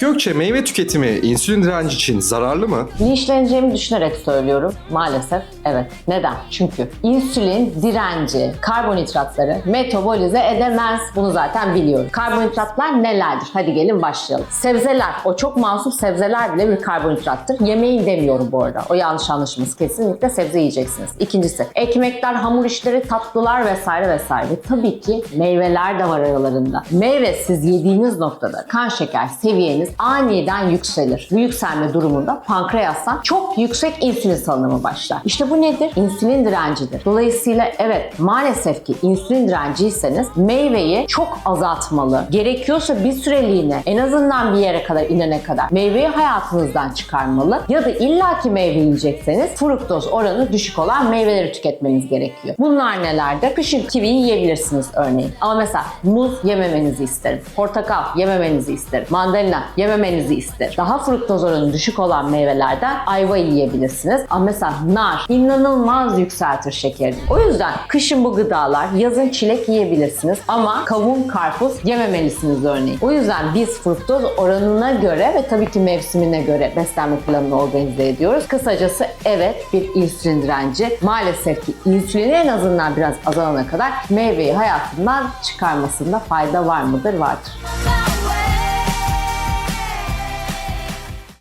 Gökçe meyve tüketimi insülin direnci için zararlı mı? Linçleneceğimi düşünerek söylüyorum. Maalesef evet. Neden? Çünkü insülin direnci, karbonhidratları metabolize edemez. Bunu zaten biliyoruz. Karbonhidratlar nelerdir? Hadi gelin başlayalım. Sebzeler, o çok masum sebzeler bile bir karbonhidrattır. Yemeyin demiyorum bu arada. O yanlış anlaşılması. Kesinlikle sebze yiyeceksiniz. İkincisi, ekmekler, hamur işleri, tatlılar vesaire vesaire. Ve tabii ki meyveler de var aralarında. Meyve siz yediğiniz noktada kan şeker seviyeniz aniden yükselir. Bu yükselme durumunda pankreastan çok yüksek insülin salınımı başlar. İşte bu nedir? İnsülin direncidir. Dolayısıyla evet maalesef ki insülin direnciyseniz meyveyi çok azaltmalı. Gerekiyorsa bir süreliğine en azından bir yere kadar inene kadar meyveyi hayatınızdan çıkarmalı ya da illaki meyve yiyecekseniz fruktoz oranı düşük olan meyveleri tüketmeniz gerekiyor. Bunlar nelerdir? Kışın kivi yiyebilirsiniz örneğin. Ama mesela muz yememenizi isterim. Portakal yememenizi isterim. Mandalina yememenizi isterim. Daha fruktoz oranı düşük olan meyvelerden ayva yiyebilirsiniz. Ama mesela nar inanılmaz yükseltir şekerini. O yüzden kışın bu gıdalar, yazın çilek yiyebilirsiniz ama kavun, karpuz yememelisiniz örneğin. O yüzden biz fruktoz oranına göre ve tabii ki mevsimine göre beslenme planını organize ediyoruz. Kısacası evet bir insülin direnci. Maalesef ki insülini en azından biraz azalana kadar meyveyi hayatından çıkarmasında fayda var mıdır? Vardır.